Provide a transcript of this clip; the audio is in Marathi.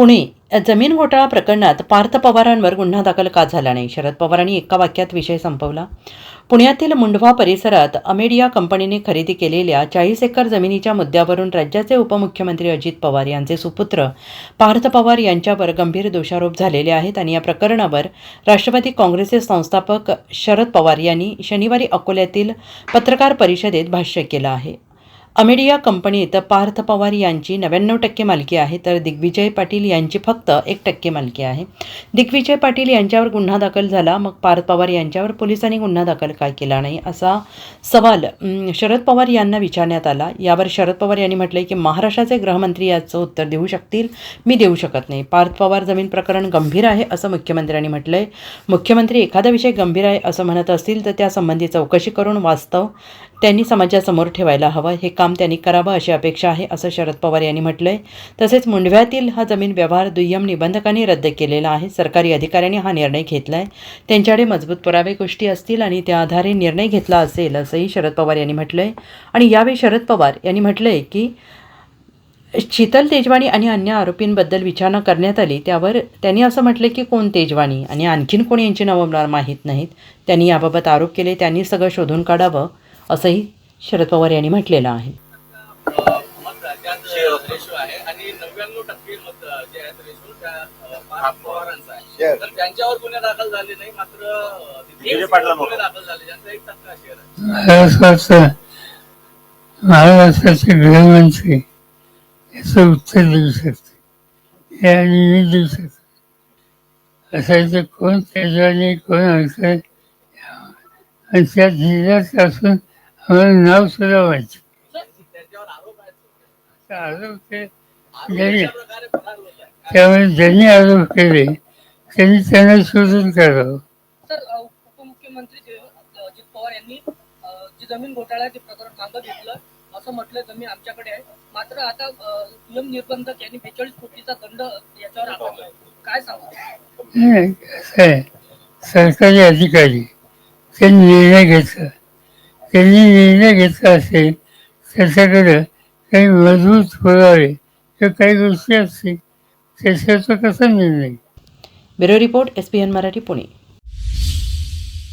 पुणे जमीन घोटाळा प्रकरणात पार्थ पवारांवर गुन्हा दाखल का झाला नाही? शरद पवारांनी एका वाक्यात विषय संपवला. पुण्यातील मुंढवा परिसरात अमेडिया कंपनीने खरेदी केलेल्या चाळीस एकर जमिनीच्या मुद्द्यावरून राज्याचे उपमुख्यमंत्री अजित पवार यांचे सुपुत्र पार्थ पवार यांच्यावर गंभीर दोषारोप झालेले आहेत आणि या प्रकरणावर राष्ट्रवादी काँग्रेसचे संस्थापक शरद पवार यांनी शनिवारी अकोल्यातील पत्रकार परिषदेत भाष्य केलं आहे. अमेडिया कंपनीत पार्थ पवार यांची नव्याण्णव टक्के मालकी आहे तर दिग्विजय पाटील यांची फक्त एक टक्के मालकी आहे. दिग्विजय पाटील यांच्यावर गुन्हा दाखल झाला मग पार्थ पवार यांच्यावर पोलिसांनी गुन्हा दाखल काय केला नाही असा सवाल शरद पवार यांना विचारण्यात आला. यावर शरद पवार यांनी म्हटले की महाराष्ट्राचे गृहमंत्री याचं उत्तर देऊ शकतील मी देऊ शकत नाही. पार्थ पवार जमीन प्रकरण गंभीर आहे असं मुख्यमंत्र्यांनी म्हटलंय. मुख्यमंत्री एखादा विषय गंभीर आहे असं म्हणत असतील तर त्यासंबंधी चौकशी करून वास्तव त्यांनी समाजासमोर ठेवायला हवं. हे काम त्यांनी करावं अशी अपेक्षा आहे असं शरद पवार यांनी म्हटलंय. तसेच मुंडव्यातील हा जमीन व्यवहार दुय्यम निबंधकांनी रद्द केलेला आहे. सरकारी अधिकाऱ्यांनी हा निर्णय घेतलाय. त्यांच्याकडे मजबूत पुरावे गोष्टी असतील आणि त्या आधारे निर्णय घेतला असेल असंही शरद पवार यांनी म्हटलंय. आणि यावेळी शरद पवार यांनी म्हटलंय की शीतल तेजवाणी आणि अन्य आरोपींबद्दल विचारणा करण्यात आली. त्यावर त्यांनी असं म्हटलं की कोण तेजवाणी आणि आणखीन कोणी यांची नावं माहीत नाहीत? त्यांनी याबाबत आरोप केले. त्यांनी सगळं शोधून काढावं. असंही शरद पवार यांनी म्हटलेलं आहे. महाराष्ट्राचा गृहमंत्री याचं उत्तर देऊ शकते. हे आणि मी देऊ शकतो. असायचं कोण त्याच्याने कोण अडचण आणि त्या जिल्ह्यात असून नाव सुद्धा माहिती आरोप ते ज्यांनी त्यामुळे ज्यांनी आरोप केले त्यांनी त्यांना शोधून काढावं. उपमुख्यमंत्री जे- अजित पवार यांनी जी जमीन घोटाळ्याचे प्रकरण मागं घेतलं असं म्हटलं जमीन आमच्याकडे आहे. मात्र आता नियम निर्बंधक यांनी बेचाळीस कोटीचा दंड याच्यावर. काय सांगा? नाही सरकारी अधिकारी त्यांनी निर्णय घेतला. त्यांनी निर्णय घेतला असेल त्याच्याकडं काही मजबूत पुरावे किंवा काही गोष्टी असतील त्याच्याचा कसा निर्णय bureau report S P N Marathi Pune.